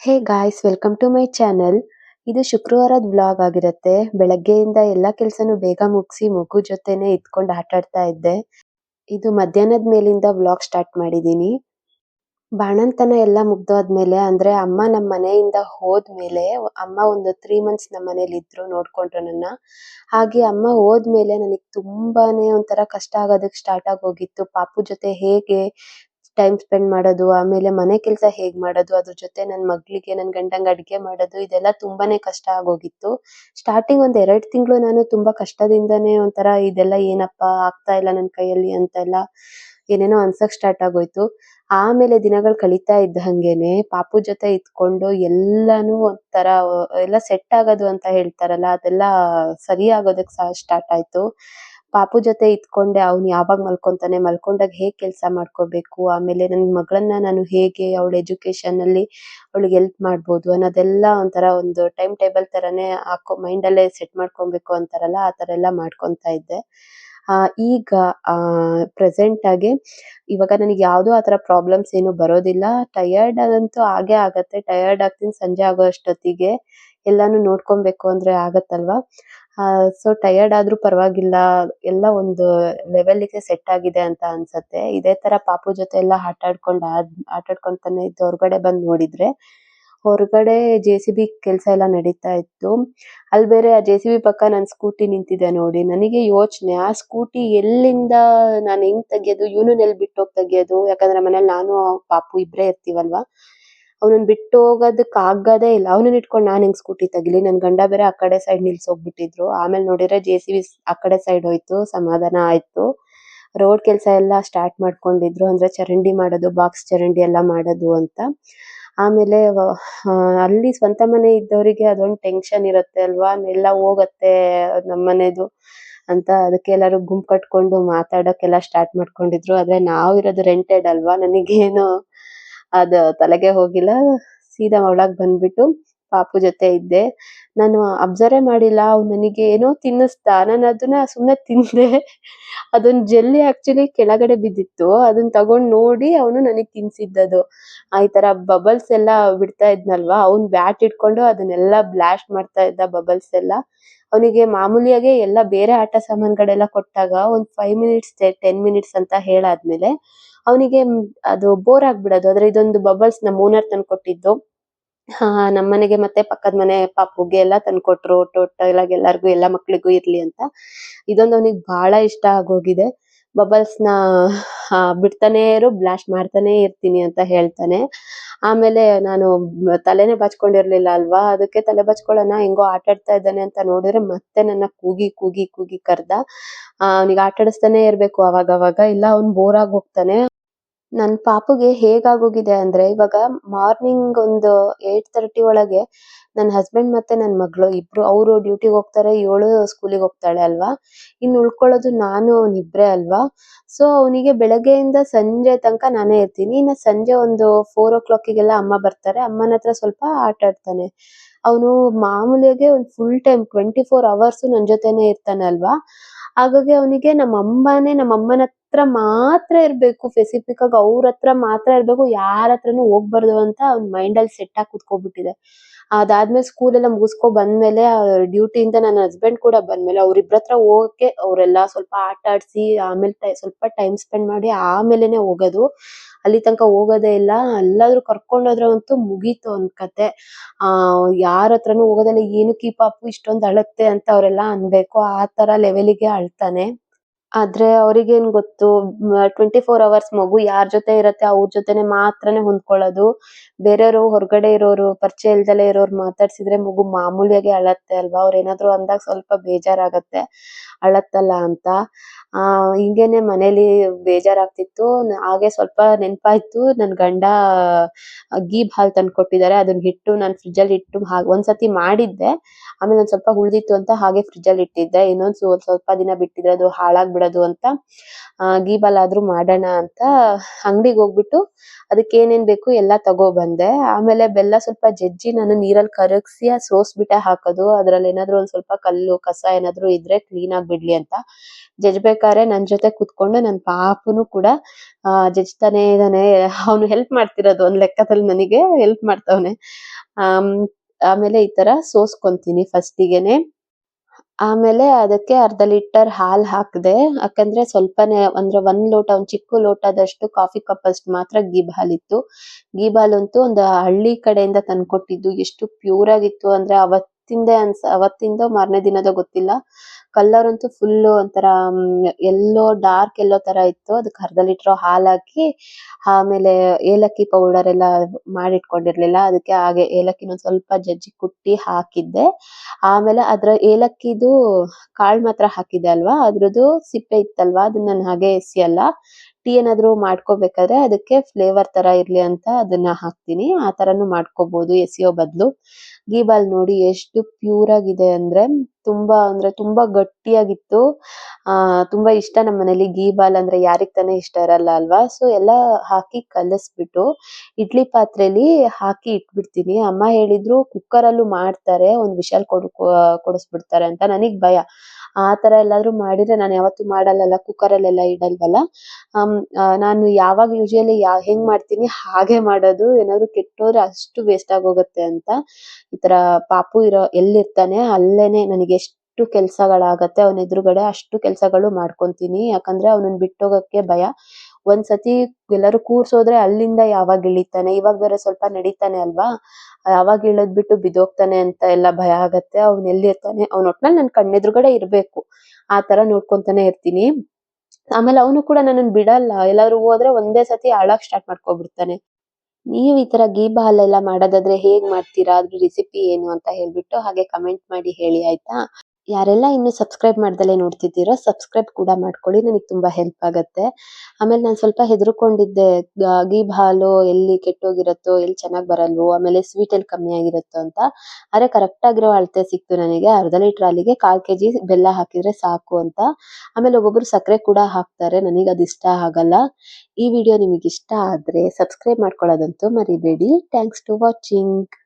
Hey guys welcome to my channel ಇದು ಶುಕ್ರವಾರದ blog ಆಗಿರುತ್ತೆ. ಬೆಳಗ್ಗೆಯಿಂದ ಎಲ್ಲ ಕೆಲಸನೂ ಬೇಗ ಮುಗಿಸಿ ಮಗು ಜೊತೆನೆ ಇದ್ಕೊಂಡು ಆಟ ಆಡ್ತಾ ಇದ್ದೆ. ಇದು ಮಧ್ಯಾಹ್ನದ ಮೇಲಿಂದ ಬ್ಲಾಗ್ ಸ್ಟಾರ್ಟ್ ಮಾಡಿದ್ದೀನಿ ಬಾಣಂತನ ಎಲ್ಲ ಮುಗ್ದಾದ್ಮೇಲೆ, ಅಂದ್ರೆ ಅಮ್ಮ ನಮ್ಮ ಮನೆಯಿಂದ ಹೋದ್ಮೇಲೆ, ಅಮ್ಮ ಒಂದು ತ್ರೀ ಮಂತ್ಸ್ ನಮ್ಮ ಮನೇಲಿ ಇದ್ರು ನೋಡ್ಕೊಂಡ್ರು ನನ್ನ. ಹಾಗೆ ಅಮ್ಮ ಹೋದ್ಮೇಲೆ ನನಗೆ ತುಂಬಾನೇ ಒಂಥರ ಕಷ್ಟ ಆಗೋದಕ್ಕೆ ಸ್ಟಾರ್ಟ್ ಆಗೋಗಿತ್ತು. ಪಾಪು ಜೊತೆ ಹೇಗೆ ಟೈಮ್ ಸ್ಪೆಂಡ್ ಮಾಡೋದು, ಆಮೇಲೆ ಮನೆ ಕೆಲಸ ಹೇಗ್ ಮಾಡೋದು, ಅದ್ರ ಜೊತೆ ನನ್ ಮಗಳಿಗೆ, ನನ್ ಗಂಡಂಗೆ ಅಡಿಗೆ ಮಾಡೋದು, ಇದೆಲ್ಲ ತುಂಬಾನೇ ಕಷ್ಟ ಆಗೋಗಿತ್ತು. ಸ್ಟಾರ್ಟಿಂಗ್ ಒಂದ್ ಎರಡ್ ತಿಂಗಳು ನಾನು ತುಂಬಾ ಕಷ್ಟದಿಂದಾನೇ ಒಂಥರ ಇದೆಲ್ಲ ಏನಪ್ಪಾ ಆಗ್ತಾ ಇಲ್ಲ ನನ್ ಕೈಯಲ್ಲಿ ಅಂತ ಎಲ್ಲ ಏನೇನೋ ಅನ್ಸಕ್ ಸ್ಟಾರ್ಟ್ ಆಗೋಯ್ತು. ಆಮೇಲೆ ದಿನಗಳು ಕಳೀತಾ ಇದ್ದ ಹಂಗೇನೆ ಪಾಪು ಜೊತೆ ಇದ್ಕೊಂಡು ಎಲ್ಲಾನು ಒಂಥರ, ಎಲ್ಲ ಸೆಟ್ ಆಗೋದು ಅಂತ ಹೇಳ್ತಾರಲ್ಲ, ಅದೆಲ್ಲ ಸರಿ ಸಹ ಸ್ಟಾರ್ಟ್ ಆಯ್ತು. ಪಾಪು ಜೊತೆ ಇದ್ಕೊಂಡೆ ಅವ್ನು ಯಾವಾಗ ಮಲ್ಕೊಂತಾನೆ, ಮಲ್ಕೊಂಡಾಗ ಹೇಗ್ ಕೆಲಸ ಮಾಡ್ಕೋಬೇಕು, ಆಮೇಲೆ ನನ್ ಮಗಳನ್ನ ನಾನು ಹೇಗೆ ಅವಳ ಎಜುಕೇಶನ್ ಅಲ್ಲಿ ಅವಳಿಗೆ ಹೆಲ್ಪ್ ಮಾಡ್ಬೋದು ಅನ್ನೋದೆಲ್ಲ ಒಂಥರ ಒಂದು ಟೈಮ್ ಟೇಬಲ್ ತರನೇ ಹಾಕೋ ಮೈಂಡ್ ಅಲ್ಲೇ ಸೆಟ್ ಮಾಡ್ಕೊಬೇಕು ಅಂತಾರಲ್ಲ, ಆ ತರ ಎಲ್ಲ ಮಾಡ್ಕೊತಾ ಇದ್ದೆ. ಆ, ಈಗ, ಆ ಪ್ರೆಸೆಂಟ್ ಆಗಿ ಇವಾಗ ನನಗೆ ಯಾವ್ದು ಆತರ ಪ್ರಾಬ್ಲಮ್ಸ್ ಏನು ಬರೋದಿಲ್ಲ. ಟಯರ್ಡ್ ಅಂತೂ ಆಗೇ ಆಗತ್ತೆ ಟಯರ್ಡ್ ಆಗ್ತೀನಿ, ಸಂಜೆ ಆಗೋ ಅಷ್ಟೊತ್ತಿಗೆ. ಎಲ್ಲಾನು ನೋಡ್ಕೊಬೇಕು ಅಂದ್ರೆ ಆಗತ್ತಲ್ವಾ? ಸೊ ಟಯರ್ಡ್ ಆದ್ರೂ ಪರವಾಗಿಲ್ಲ, ಎಲ್ಲ ಒಂದು ಲೆವೆಲ್ಗೆ ಸೆಟ್ ಆಗಿದೆ ಅಂತ ಅನ್ಸತ್ತೆ. ಇದೇ ತರ ಪಾಪು ಜೊತೆ ಎಲ್ಲ ಆಟ ಆಡ್ಕೊಂಡು ಆಟ ಆಡ್ಕೊಂತಾನೆ ಇದ್ದು ಹೊರಗಡೆ ಬಂದ್ ನೋಡಿದ್ರೆ, ಹೊರಗಡೆ ಜೆ.ಸಿ.ಬಿ ಕೆಲಸ ಎಲ್ಲ ನಡೀತಾ ಇತ್ತು. ಅಲ್ಲಿ ಬೇರೆ ಆ ಜೆ.ಸಿ.ಬಿ ಪಕ್ಕ ನನ್ ಸ್ಕೂಟಿ ನಿಂತಿದೆ ನೋಡಿ. ನನಗೆ ಯೋಚನೆ, ಆ ಸ್ಕೂಟಿ ಎಲ್ಲಿಂದ ನಾನು ಹೆಂಗ್ ತೆಗಿಯೋದು ಇವನನ್ನ ಎಲ್ಲಿ ಬಿಟ್ಟು ಹೋಗಿ ತೆಗಿಯೋದು ಯಾಕಂದ್ರೆ ಮನೇಲಿ ನಾನು ಪಾಪು ಇಬ್ರೇ ಇರ್ತೀವಲ್ವಾ? ಅವನನ್ನ ಬಿಟ್ಟು ಹೋಗೋದಕ್ಕೆ ಆಗೋದೇ ಇಲ್ಲ. ಅವನನ್ನ ಇಟ್ಕೊಂಡು ನಾನು ಹೆಂಗ್ ಸ್ಕೂಟಿ ತೆಗಿಲಿ? ನನ್ ಗಂಡ ಬೇರೆ ಆ ಕಡೆ ಸೈಡ್ ನಿಲ್ಸೋಗ್ಬಿಟ್ಟಿದ್ರು. ಆಮೇಲೆ ನೋಡಿದ್ರೆ ಜೆ.ಸಿ.ಬಿ ಆ ಕಡೆ ಸೈಡ್ ಹೋಯ್ತು. ಸಮಾಧಾನ ಆಯ್ತು. ರೋಡ್ ಕೆಲಸ ಎಲ್ಲ ಸ್ಟಾರ್ಟ್ ಮಾಡ್ಕೊಂಡಿದ್ರು. ಅಂದ್ರೆ ಚರಂಡಿ ಮಾಡೋದು ಬಾಕ್ಸ್ ಚರಂಡಿ ಎಲ್ಲ ಮಾಡೋದು ಅಂತ. ಆಮೇಲೆ ಅಲ್ಲಿ ಸ್ವಂತ ಮನೆ ಇದ್ದವರಿಗೆ ಅದೊಂದು ಟೆನ್ಷನ್ ಇರುತ್ತೆ ಅಲ್ವಾ? ಎಲ್ಲ ಹೋಗತ್ತೆ ನಮ್ಮನೆದು ಅಂತ. ಅದಕ್ಕೆ ಎಲ್ಲರೂ ಗುಂಪು ಕಟ್ಕೊಂಡು ಮಾತಾಡಕ್ಕೆಲ್ಲ ಸ್ಟಾರ್ಟ್ ಮಾಡ್ಕೊಂಡಿದ್ರು. ಆದ್ರೆ ನಾವ್ ಇರೋದು ರೆಂಟೆಡ್ ಅಲ್ವಾ? ನನಗೇನು ಅದು ತಲೆಗೆ ಹೋಗಿಲ್ಲ, ಸೀದಾ ಒಳಗ್ ಬಂದ್ಬಿಟ್ಟು ಪಾಪು ಜೊತೆ ಇದ್ದೆ. ನಾನು ಅಬ್ಸರ್ವೇ ಮಾಡಿಲ್ಲ ಅವ್ ನನಗೆ ಏನೋ ತಿನ್ನಿಸ್ದ ನಾನು ಅದನ್ನ ಸುಮ್ನೆ ತಿಂದೆ. ಅದೊಂದು ಜೆಲ್ಲಿ ಆಕ್ಚುಲಿ ಕೆಳಗಡೆ ಬಿದ್ದಿತ್ತು ಅದನ್ನ ತಗೊಂಡ್ ನೋಡಿ ಅವನು ನನಗೆ ತಿನ್ಸಿದ್ದದು. ಆ ಈ ತರ ಬಬಲ್ಸ್ ಎಲ್ಲ ಬಿಡ್ತಾ ಇದ್ನಲ್ವಾ, ಅವ್ನ್ ಬ್ಯಾಟ್ ಇಟ್ಕೊಂಡು ಅದನ್ನೆಲ್ಲ ಬ್ಲಾಸ್ಟ್ ಮಾಡ್ತಾ ಇದ್ದ ಬಬಲ್ಸ್ ಎಲ್ಲ. ಅವನಿಗೆ ಮಾಮೂಲಿಯಾಗೆ ಎಲ್ಲ ಬೇರೆ ಆಟ ಸಾಮಾನುಗಳೆಲ್ಲ ಕೊಟ್ಟಾಗ ಒಂದ್ ಫೈವ್ ಮಿನಿಟ್ಸ್ ಟೆನ್ ಮಿನಿಟ್ಸ್ ಅಂತ ಹೇಳಾದ್ಮೇಲೆ ಅವನಿಗೆ ಅದು ಬೋರ್ ಆಗ್ಬಿಡೋದು. ಆದ್ರೆ ಇದೊಂದು ಬಬಲ್ಸ್ ನಮ್ ಓನರ್ ತಂದ್ಕೊಟ್ಟಿದ್ದು. ಹಾ ನಮ್ ಮನೆಗೆ ಮತ್ತೆ ಪಕ್ಕದ ಮನೆ ಪಾಪುಗೆ ಎಲ್ಲ ತಂದ್ಕೊಟ್ರು. ಟೋಟಲ್ ಆಗಿ ಎಲ್ಲಾರ್ಗು, ಎಲ್ಲ ಮಕ್ಳಿಗೂ ಇರ್ಲಿ ಅಂತ. ಇದೊಂದು ಅವನಿಗೆ ಬಹಳ ಇಷ್ಟ ಆಗೋಗಿದೆ. ಬಬಲ್ಸ್ನ ಬಿಡ್ತಾನೆ ಇರು ಬ್ಲಾಸ್ಟ್ ಮಾಡ್ತಾನೆ ಇರ್ತೀನಿ ಅಂತ ಹೇಳ್ತಾನೆ. ಆಮೇಲೆ ನಾನು ತಲೆನೇ ಬಾಚ್ಕೊಂಡಿರ್ಲಿಲ್ಲ ಅಲ್ವಾ? ಅದಕ್ಕೆ ತಲೆ ಬಾಚ್ಕೊಳ್ಳೋಣ, ಹೆಂಗೋ ಆಟ ಆಡ್ತಾ ಇದ್ದಾನೆ ಅಂತ ನೋಡಿದ್ರೆ ಮತ್ತೆ ನನ್ನ ಕೂಗಿ ಕೂಗಿ ಕೂಗಿ ಕರ್ದ. ಅವ್ನಿಗೆ ಆಟ ಆಡಿಸ್ತಾನೆ ಇರ್ಬೇಕು ಅವಾಗ ಅವಾಗ ಇಲ್ಲ, ಅವ್ನ್ ಬೋರ್ ಆಗಿ ಹೋಗ್ತಾನೆ. ನನ್ ಪಾಪುಗೆ ಹೇಗಾಗೋಗಿದೆ ಅಂದ್ರೆ ಇವಾಗ ಮಾರ್ನಿಂಗ್ ಒಂದು ಏಟ್ ಥರ್ಟಿ ಒಳಗೆ ನನ್ ಹಸ್ಬೆಂಡ್ ಮತ್ತೆ ನನ್ ಮಗಳು ಇಬ್ರು, ಅವ್ರು ಡ್ಯೂಟಿಗೆ ಹೋಗ್ತಾರೆ, ಇವಳು ಸ್ಕೂಲಿಗೆ ಹೋಗ್ತಾಳೆ ಅಲ್ವಾ? ಇನ್ ಉಳ್ಕೊಳ್ಳೋದು ನಾನು, ಅವ್ನ್ ಇಬ್ರೆ ಅಲ್ವಾ? ಸೊ ಅವನಿಗೆ ಬೆಳಗ್ಗೆಯಿಂದ ಸಂಜೆ ತನಕ ನಾನೇ ಇರ್ತೀನಿ. ಇನ್ನ ಸಂಜೆ ಒಂದು ಫೋರ್ ಓ ಕ್ಲಾಕಿಗೆಲ್ಲ ಅಮ್ಮ ಬರ್ತಾರೆ. ಅಮ್ಮನ ಹತ್ರ ಸ್ವಲ್ಪ ಆಟ ಆಡ್ತಾನೆ. ಅವನು ಮಾಮೂಲಿಯಾಗೆ ಒಂದ್ full time twenty four hours ನನ್ ಜೊತೆನೆ ಇರ್ತಾನೆ ಅಲ್ವಾ? ಹಾಗಾಗಿ ಅವನಿಗೆ ನಮ್ಮ ಅಮ್ಮನೇ ನಮ್ಮ ಅಮ್ಮನ ಹತ್ರ ಮಾತ್ರ ಇರ್ಬೇಕು ಸ್ಪೆಸಿಫಿಕ್ ಆಗಿ ಅವ್ರ ಹತ್ರ ಮಾತ್ರ ಇರ್ಬೇಕು, ಯಾರ ಹತ್ರನು ಹೋಗ್ಬಾರ್ದು ಅಂತ ಅವ್ನ್ ಮೈಂಡ್ ಅಲ್ಲಿ ಸೆಟ್ ಆಗಿ ಕುತ್ಕೊಂಡ್ಬಿಟ್ಟಿದೆ ಅದಾದ್ಮೇಲೆ ಸ್ಕೂಲ್ ಎಲ್ಲ ಮುಗಿಸ್ಕೊ ಬಂದ್ಮೇಲೆ ಡ್ಯೂಟಿ ಇಂದ ನನ್ನ ಹಸ್ಬೆಂಡ್ ಕೂಡ ಬಂದ್ಮೇಲೆ ಅವ್ರಿಬ್ರ ಹತ್ರ ಹೋಗಕ್ಕೆ ಅವರೆಲ್ಲ ಸ್ವಲ್ಪ ಆಟ ಆಡಿಸಿ, ಆಮೇಲೆ ಸ್ವಲ್ಪ ಟೈಮ್ ಸ್ಪೆಂಡ್ ಮಾಡಿ ಆಮೇಲೆನೆ ಹೋಗೋದು. ಅಲ್ಲಿ ತನಕ ಹೋಗೋದೇ ಇಲ್ಲ. ಎಲ್ಲಾದ್ರೂ ಕರ್ಕೊಂಡೋದ್ರೆ ಅಂತೂ ಮುಗೀತು ಅನ್ ಕತೆ. ಆ, ಯಾರ ಹತ್ರನು ಹೋಗೋದಿಲ್ಲ ಏನಕ್ಕೆ ಈ ಪಾಪು ಇಷ್ಟೊಂದ್ ಅಳತ್ತೆ ಅಂತ ಅವರೆಲ್ಲ ಅನ್ಬೇಕು. ಆ ತರ ಲೆವೆಲ್ಗೆ ಅಳ್ತಾನೆ. ಆದ್ರೆ ಅವ್ರಿಗೇನ್ ಗೊತ್ತು ಟ್ವೆಂಟಿ ಫೋರ್ ಅವರ್ಸ್ ಮಗು ಯಾರ್ ಜೊತೆ ಇರುತ್ತೆ ಅವ್ರ ಜೊತೆನೆ ಮಾತ್ರನೇ ಹೊಂದ್ಕೊಳ್ಳೋದು. ಬೇರೆಯವರು ಹೊರಗಡೆ ಇರೋರು, ಪರಿಚಯ ಇಲ್ದಲೆ ಇರೋರು ಮಾತಾಡ್ಸಿದ್ರೆ ಮಗು ಮಾಮೂಲಿಯಾಗಿ ಅಳತ್ತೆ ಅಲ್ವಾ? ಅವ್ರ್ ಏನಾದ್ರು ಅಂದಾಗ ಸ್ವಲ್ಪ ಬೇಜಾರಾಗತ್ತೆ. ಅಳತ್ತಲ್ಲ ಅಂತ. ಆ, ಹಿಂಗೇನೆ ಮನೇಲಿ ಬೇಜಾರಾಗ್ತಿತ್ತು. ಹಾಗೆ ಸ್ವಲ್ಪ ನೆನಪಾಯ್ತು. ನನ್ ಗಂಡ ಗೀಬ್ ಹಾಲ್ ತಂದು ಕೊಟ್ಟಿದ್ದಾರೆ ಅದನ್ನ ಇಟ್ಟು ನಾನ್ ಫ್ರಿಡ್ಜ್ ಅಲ್ಲಿ ಇಟ್ಟು ಒಂದ್ಸತಿ ಮಾಡಿದ್ದೆ. ಆಮೇಲೆ ಒಂದ್ ಸ್ವಲ್ಪ ಉಳಿದಿತ್ತು ಅಂತ ಹಾಗೆ ಫ್ರಿಡ್ಜ್ ಅಲ್ಲಿ ಇಟ್ಟಿದ್ದೆ ಇನ್ನೊಂದ್ ಸ್ವಲ್ಪ ದಿನ ಬಿಟ್ಟಿದ್ರೆ ಅದು ಹಾಳಾಗ್ಬಿಡೋದು ಅಂತ. ಗೀ ಬಾಲ್ ಆದ್ರೂ ಮಾಡೋಣ ಅಂತ ಅಂಗಡಿಗೆ ಹೋಗ್ಬಿಟ್ಟು ಅದಕ್ಕೆ ಏನೇನ್ ಬೇಕು ಎಲ್ಲ ತಗೊಬಂದೆ. ಆಮೇಲೆ ಬೆಲ್ಲ ಸ್ವಲ್ಪ ಜಜ್ಜಿ ನಾನು ನೀರಲ್ಲಿ ಕರಗಿಸಿ ಸೋಸ್ಬಿಟ್ಟೆ ಹಾಕೋದು. ಅದ್ರಲ್ಲಿ ಏನಾದ್ರು ಒಂದ್ ಸ್ವಲ್ಪ ಕಲ್ಲು, ಕಸ ಏನಾದ್ರು ಇದ್ರೆ ಕ್ಲೀನ್ ಆಗಿ ಬಿಡ್ಲಿ ಅಂತ ಜಜ್ಬೇಕಾದ್ರೆ ನನ್ ಜೊತೆ ಕುತ್ಕೊಂಡು ನನ್ ಪಾಪುನು ಕೂಡ, ಆ, ಜಜ್ತಾನೆ ಇದಾನೆ. ಅವ್ನು ಹೆಲ್ಪ್ ಮಾಡ್ತಿರೋದು ಒಂದ್ ಲೆಕ್ಕದಲ್ಲಿ ನನಗೆ ಹೆಲ್ಪ್ ಮಾಡ್ತಾವ್ನೆ. ಆ ಆಮೇಲೆ ಈ ತರ ಸೋಸ್ಕೊಂತೀನಿ ಫಸ್ಟಿಗೆನೆ ಆಮೇಲೆ ಅದಕ್ಕೆ ಅರ್ಧ ಲೀಟರ್ ಹಾಲ್ ಹಾಕ್ದೆ, ಯಾಕಂದ್ರೆ ಸ್ವಲ್ಪನೇ ಅಂದ್ರೆ ಒಂದ್ ಲೋಟ, ಒಂದ್ ಚಿಕ್ಕ ಲೋಟದಷ್ಟು ಕಾಫಿ ಕಪ್ ಅಷ್ಟು ಮಾತ್ರ ಗೀಬ್ ಹಾಲಿತ್ತು ಗೀಬ್ ಅಂತೂ ಒಂದು ಹಳ್ಳಿ ಕಡೆಯಿಂದ ತಂದ್ಕೊಟ್ಟಿದ್ದು. ಎಷ್ಟು ಪ್ಯೂರ್ ಆಗಿತ್ತು ಅಂದ್ರೆ ಅವತ್ತಿಂದೆ ಅನ್ಸ, ಅವತ್ತಿಂದ ಮಾರನೇ ದಿನದ ಗೊತ್ತಿಲ್ಲ. ಕಲರ್ ಅಂತೂ ಫುಲ್ ಒಂಥರ ಎಲ್ಲೋ ಡಾರ್ಕ್ ಎಲ್ಲೋ ತರ ಇತ್ತು. ಅದಕ್ಕೆ ಅರ್ಧ ಲೀಟರ್ ಹಾಲ್ ಹಾಕಿ ಆಮೇಲೆ ಏಲಕ್ಕಿ ಪೌಡರ್ ಎಲ್ಲ ಮಾಡಿಟ್ಕೊಂಡಿರ್ಲಿಲ್ಲ. ಅದಕ್ಕೆ ಹಾಗೆ ಏಲಕ್ಕಿನ ಸ್ವಲ್ಪ ಜಜ್ಜಿ ಕುಟ್ಟಿ ಹಾಕಿದ್ದೆ. ಆಮೇಲೆ ಅದ್ರ ಏಲಕ್ಕಿದು ಕಾಳ್ ಮಾತ್ರ ಹಾಕಿದ್ದೆ ಅಲ್ವಾ? ಅದ್ರದ್ದು ಸಿಪ್ಪೆ ಇತ್ತಲ್ವಾ? ಅದನ್ನ ನಾನು ಹಾಗೆ ಎಸಿಯಲ್ಲ ಟೀ ಏನಾದ್ರು ಮಾಡ್ಕೋಬೇಕಾದ್ರೆ ಅದಕ್ಕೆ ಫ್ಲೇವರ್ ತರ ಇರ್ಲಿ ಅಂತ ಅದನ್ನ ಹಾಕ್ತೀನಿ. ಆ ತರನು ಮಾಡ್ಕೋಬಹುದು ಎಸಿಯೋ ಬದ್ಲು. ಗೀಬಾಲ್ ನೋಡಿ ಎಷ್ಟು ಪ್ಯೂರ್ ಆಗಿದೆ ಅಂದ್ರೆ ತುಂಬಾ ಅಂದ್ರೆ ತುಂಬಾ ಗಟ್ಟಿಯಾಗಿತ್ತು. ಆ, ತುಂಬಾ ಇಷ್ಟ ನಮ್ಮ ಮನೇಲಿ ಗೀಬಾಲ್ ಅಂದ್ರೆ ಯಾರಿಗ್ ತಾನೇ ಇಷ್ಟ ಇರಲ್ಲ ಅಲ್ವಾ? ಸೊ ಎಲ್ಲ ಹಾಕಿ ಕಲಸ್ಬಿಟ್ಟು ಇಡ್ಲಿ ಪಾತ್ರೆಲಿ ಹಾಕಿ ಇಟ್ಬಿಡ್ತೀನಿ. ಅಮ್ಮ ಹೇಳಿದ್ರು ಕುಕ್ಕರ್ ಅಲ್ಲೂ ಮಾಡ್ತಾರೆ, ಒಂದ್ ವಿಶಾಲ್ ಕೊಡ್ ಕೊಡಿಸ್ಬಿಡ್ತಾರೆ ಅಂತ ನನಗ್ ಭಯ. ಆ ತರ ಎಲ್ಲಾದ್ರೂ ಮಾಡಿದ್ರೆ ನಾನು ಯಾವತ್ತೂ ಮಾಡಲ್ಲಲ್ಲ ಕುಕ್ಕರ್ ಅಲ್ಲೆಲ್ಲ ಇಡಲ್ವಲ್ಲ ನಾನು ಯಾವಾಗ ಯೂಶುವಲಿ ಹೆಂಗ್ ಮಾಡ್ತೀನಿ, ಹಾಗೆ ಮಾಡೋದು, ಏನಾದ್ರು ಕೆಟ್ಟೋದ್ರೆ ಅಷ್ಟು ವೇಸ್ಟ್ ಆಗೋಗುತ್ತೆ ಅಂತ. ಈ ತರ ಪಾಪು ಇರೋ, ಎಲ್ಲಿರ್ತಾನೆ, ಅಲ್ಲೇನೆ ನನಗೆ ಎಷ್ಟು ಕೆಲ್ಸಗಳಾಗತ್ತೆ, ಅವನ ಎದುರುಗಡೆ ಅಷ್ಟು ಕೆಲ್ಸಗಳು ಮಾಡ್ಕೊಂತೀನಿ. ಯಾಕಂದ್ರೆ ಅವನನ್ನ ಬಿಟ್ಟೋಗಕ್ಕೆ ಭಯ. ಒಂದ್ಸತಿ ಎಲ್ಲರೂ ಕೂರ್ಸೋದ್ರೆ ಅಲ್ಲಿಂದ ಯಾವಾಗ ಇಳಿತಾನೆ? ಇವಾಗ ಬೇರೆ ಸ್ವಲ್ಪ ನಡೀತಾನೆ ಅಲ್ವಾ? ಯಾವಾಗ ಇಳದ್ ಬಿಟ್ಟು ಬಿದ್ದೋಗ್ತಾನೆ ಅಂತ ಎಲ್ಲ ಭಯ ಆಗತ್ತೆ. ಅವ್ನ್ ಎಲ್ಲಿರ್ತಾನೆ? ಅವ್ನ ಒಟ್ನಲ್ಲಿ ನನ್ ಕಣ್ಣೆದುರುಗಡೆ ಇರ್ಬೇಕು. ಆ ತರ ನೋಡ್ಕೊಂತಾನೆ ಇರ್ತೀನಿ. ಆಮೇಲೆ ಅವನು ಕೂಡ ನನ್ನನ್ ಬಿಡಲ್ಲ. ಎಲ್ಲಾದ್ರೂ ಹೋದ್ರೆ ಒಂದೇ ಸತಿ ಅಳಕ್ ಸ್ಟಾರ್ಟ್ ಮಾಡ್ಕೊಬಿಡ್ತಾನೆ. ನೀವ್ ಈ ತರ ಗೀ ಬಾಲ್ ಎಲ್ಲ ಮಾಡೋದಾದ್ರೆ ಹೇಗ್ ಮಾಡ್ತೀರಾ? ಅದ್ರ ರೆಸಿಪಿ ಏನು ಅಂತ ಹೇಳ್ಬಿಟ್ಟು ಹಾಗೆ ಕಮೆಂಟ್ ಮಾಡಿ ಹೇಳಿ, ಆಯ್ತಾ? ಯಾರೆಲ್ಲ ಇನ್ನು ಸಬ್ಸ್ಕ್ರೈಬ್ ಮಾಡ್ದಲೆ ನೋಡ್ತಿದ್ದೀರೋ ಸಬ್ಸ್ಕ್ರೈಬ್ ಕೂಡ ಮಾಡ್ಕೊಳ್ಳಿ, ನನಗೆ ತುಂಬಾ ಹೆಲ್ಪ್ ಆಗತ್ತೆ. ಆಮೇಲೆ ನಾನು ಸ್ವಲ್ಪ ಹೆದರ್ಕೊಂಡಿದ್ದೆ ಗೀಬ್ ಹಾಲು ಎಲ್ಲಿ ಕೆಟ್ಟೋಗಿರತ್ತೋ, ಎಲ್ಲಿ ಚೆನ್ನಾಗಿ ಬರಲ್ವೋ, ಆಮೇಲೆ ಸ್ವೀಟ್ ಎಲ್ಲಿ ಕಮ್ಮಿ ಆಗಿರುತ್ತೋ ಅಂತ. ಆದ್ರೆ ಕರೆಕ್ಟ್ ಆಗಿರೋ ಅಳತೆ ಸಿಕ್ತು ನನಗೆ ಅರ್ಧ ಲೀಟರ್ ಹಾಲಿಗೆ ಕಾಲ್ ಕೆಜಿ ಬೆಲ್ಲ ಹಾಕಿದ್ರೆ ಸಾಕು ಅಂತ. ಆಮೇಲೆ ಒಬ್ಬೊಬ್ರು ಸಕ್ಕರೆ ಕೂಡ ಹಾಕ್ತಾರೆ, ನನಗೆ ಅದು ಇಷ್ಟ ಆಗಲ್ಲ. ಈ ವಿಡಿಯೋ ನಿಮಗೆ ಇಷ್ಟ ಆದ್ರೆ ಸಬ್ಸ್ಕ್ರೈಬ್ ಮಾಡ್ಕೊಳ್ಳೋದಂತೂ ಮರಿಬೇಡಿ. Thanks to watching